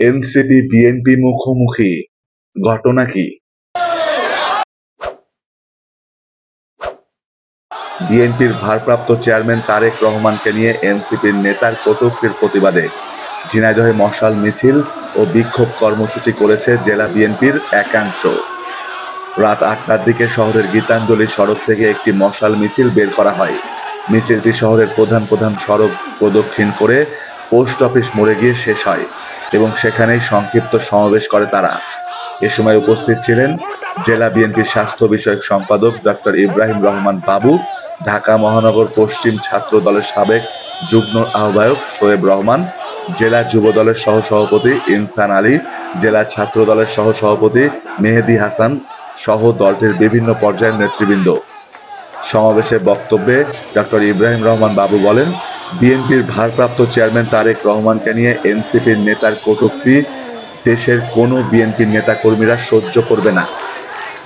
NCP, BNP মুখোমুখি। ঘটনা কি? বিএনপির ভারপ্রাপ্ত চেয়ারম্যান তারেক রহমানকে নিয়ে এনসিপির নেতার কটূক্তির প্রতিবাদে ঝিনাইদহে মশাল মিছিল ও বিক্ষোভ কর্মসূচি করেছে জেলা বিএনপির একাংশ। রাত আটটার দিকে শহরের গীতাঞ্জলি সড়ক থেকে একটি মশাল মিছিল বের করা হয়। মিছিলটি শহরের প্রধান প্রধান সড়ক প্রদক্ষিণ করে পোস্ট অফিস মোড়ে গিয়ে শেষ হয়। এবং সেখানেই সংক্ষিপ্ত সমাবেশ করে তারা। এ সময় উপস্থিত ছিলেন জেলা বিএনপির স্বাস্থ্য বিষয়ক সম্পাদক ডক্টর ইব্রাহিম রহমান বাবু, ঢাকা মহানগর পশ্চিম ছাত্র দলের সাবেক যুগ্ম আহ্বায়ক শোয়েব রহমান, জেলা যুব দলের সহ সভাপতি ইনসান আলী, জেলা ছাত্র দলের সহ সভাপতি মেহেদি হাসান সহ দলটির বিভিন্ন পর্যায়ের নেতৃবৃন্দ। সমাবেশে বক্তব্যে ডক্টর ইব্রাহিম রহমান বাবু বলেন বিএনপির ভারপ্রাপ্ত চেয়ারম্যান তারেক রহমানকে নিয়ে এনসিপির নেতার কটূক্তি, দেশের কোনো বিএনপির নেতাকর্মীরা সহ্য করবে না।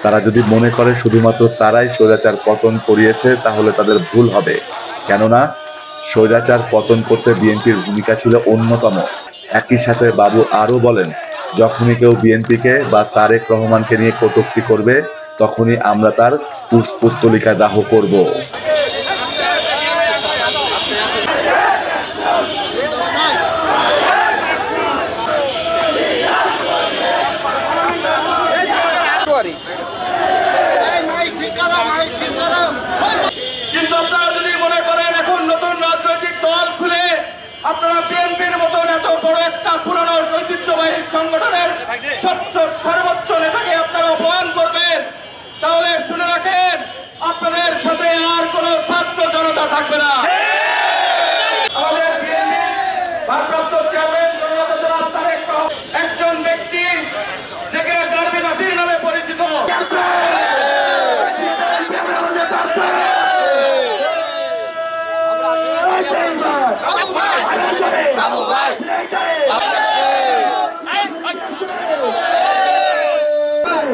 তারা যদি মনে করে শুধুমাত্র তারাই স্বৈরাচার পতন করিয়েছে, তাহলে তাদের ভুল হবে। কেননা, স্বৈরাচার পতন করতে বিএনপির ভূমিকা ছিল অন্যতম। একই সাথে বাবু আরও বলেন, যখনই কেউ বিএনপিকে বা তারেক রহমানকে নিয়ে কটূক্তি করবে, তখনই আমরা তার পুষ্পুত্তলিকা দাহ করব। সংগঠনের সর্বোচ্চ সর্বোচ্চ নেতাকে আপনারা অপমান করবেন। তাহলে শুনে রাখেন আপনাদের সাথে আর কোনো ছাত্র জনতা থাকবে না।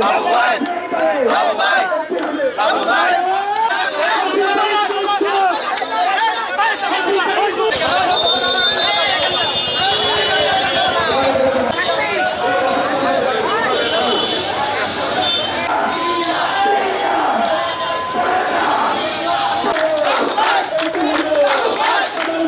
বাবু ভাই